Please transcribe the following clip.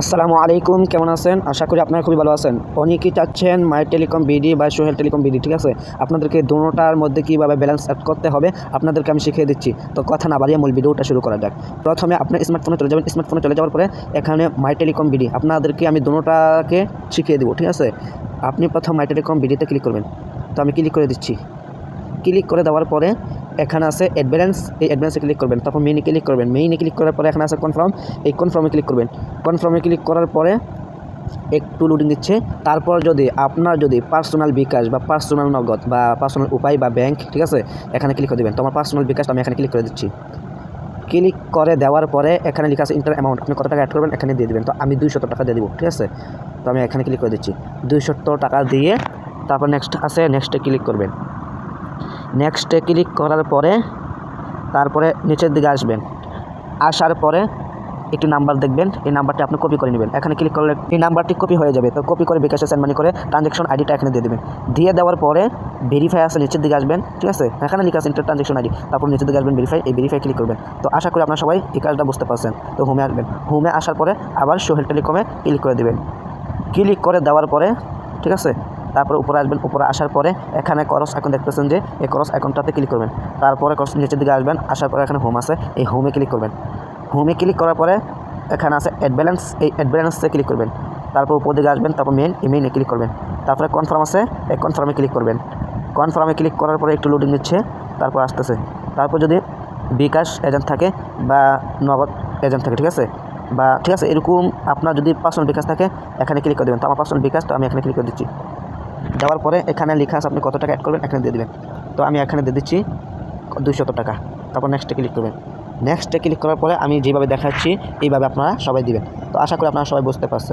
আসসালামু আলাইকুম, কেমন আছেন? আশা করি আপনারা খুবই ভালো আছেন। অনেকেই চাচ্ছেন মাই টেলিকম বিডি বা সোহেল টেলিকম বিডি ঠিক আছে? আপনাদেরকে দুটোটার মধ্যে কীভাবে ব্যালেন্স অ্যাড করতে হবে, আপনাদেরকে আমি শিখিয়ে দিচ্ছি। তো কথা না বাড়িয়ে মূল ভিডিওটা শুরু করা যাক। প্রথমে আপনার স্মার্টফোনে চলে যাবেন। স্মার্টফোনে চলে যাওয়ার পরে এখানে মাই টেলিকম বিডি আপনাদেরকে আমি দুটোটাকে শিখিয়ে দেবো, ঠিক আছে? আপনি প্রথম মাই টেলিকম বিডিতে ক্লিক করবেন। তো আমি ক্লিক করে দিচ্ছি। ক্লিক করে দেওয়ার পরে এখানে আছে অ্যাডভান্স এই অ্যাডভান্সে ক্লিক করবেন। তারপর মেইনে ক্লিক করবেন। মেইনে ক্লিক করার পরে এখানে আছে কনফার্ম এই কনফার্মে ক্লিক করবেন। কনফার্মে ক্লিক করার পরে একটু লোডিং দিচ্ছে। তারপর যদি আপনার যদি পার্সোনাল বিকাশ বা পার্সোনাল নগদ বা পার্সোনাল উপায় বা ব্যাংক ঠিক আছে? এখানে ক্লিক করে দেবেন। তো আমার পার্সোনাল বিকাশ আমি এখানে ক্লিক করে দিচ্ছি। ক্লিক করে দেওয়ার পরে এখানে লেখা আছে ইন্টার অ্যামাউন্ট আপনি কত টাকা অ্যাড করবেন? এখানে দিয়ে দেবেন। তো আমি দুইশত টাকা দিয়ে দেবো, ঠিক আছে? তো আমি এখানে ক্লিক করে দিচ্ছি। দুইশত টাকা দিয়ে তারপর নেক্সট আছে নেক্সটে ক্লিক করবেন। নেক্সটে ক্লিক করার পরে তারপরে নিচের দিকে আসবেন। আসার পরে একটি নাম্বার দেখবেন, এই নাম্বারটি আপনি কপি করে নেবেন। এখানে ক্লিক করলে এই নাম্বারটি কপি হয়ে যাবে। তো কপি করে বিকাশে সেন্ড মানি করে ট্রানজ্যাকশন আইডিটা এখানে দিয়ে দেবেন। দিয়ে দেওয়ার পরে ভেরিফাই আছে, নিচের দিকে আসবেন, ঠিক আছে? এখানে লেখা ইন্টার ট্রানজ্যাকশন আইডি তারপর নিচের দিকে আসবেন ভেরিফাই এই ভেরিফাই ক্লিক করবেন। তো আশা করি আপনারা সবাই এই কাজটা বুঝতে পারছেন। তো হোমে আসবেন। হোমে আসার পরে আবার সোহেল টেলিকমে ক্লিক করে দেবেন। ক্লিক করে দেওয়ার পরে, ঠিক আছে? তারপরে উপরে আসবেন, উপরে আসার পরে এখানে করস এখন দেখতেছেন যে এই করস অ্যাকাউন্টটাতে ক্লিক করবেন। তারপরে করস নিচের দিকে আসবেন, আসার পরে এখানে হোম আছে, এই হোমে ক্লিক করবেন। হোমে ক্লিক করার পরে এখানে আছে অ্যাড ব্যালেন্স এই অ্যাড ব্যালেন্সে ক্লিক করবেন। তারপর উপর দিকে আসবেন, তারপর মেন এই মেইনে ক্লিক করবেন। তারপরে কনফার্ম আছে, এই কনফার্মে ক্লিক করবেন। কনফার্মে ক্লিক করার পরে একটু লোডিং নিচ্ছে, তারপর আসতেছে। তারপর যদি বিকাশ এজেন্ট থাকে বা নগদ এজেন্ট থাকে, ঠিক আছে? বা ঠিক আছে, এরকম আপনার যদি পার্সোনাল বিকাশ থাকে, এখানে ক্লিক করে দেবেন। তো আমার পার্সোনাল বিকাশ, তো আমি এখানে ক্লিক করে দিচ্ছি। দেওয়ার পরে এখানে লেখা আছে আপনি কত টাকা অ্যাড করবেন, এখানে দিয়ে দেবেন। তো আমি এখানে দিয়ে দিচ্ছি দুইশত টাকা। তারপর নেক্সটে ক্লিক করবেন। নেক্সটে ক্লিক করার পরে আমি যেভাবে দেখাচ্ছি, এইভাবে আপনারা সবাই দিবেন। তো আশা করি আপনারা সবাই বুঝতে পারছেন।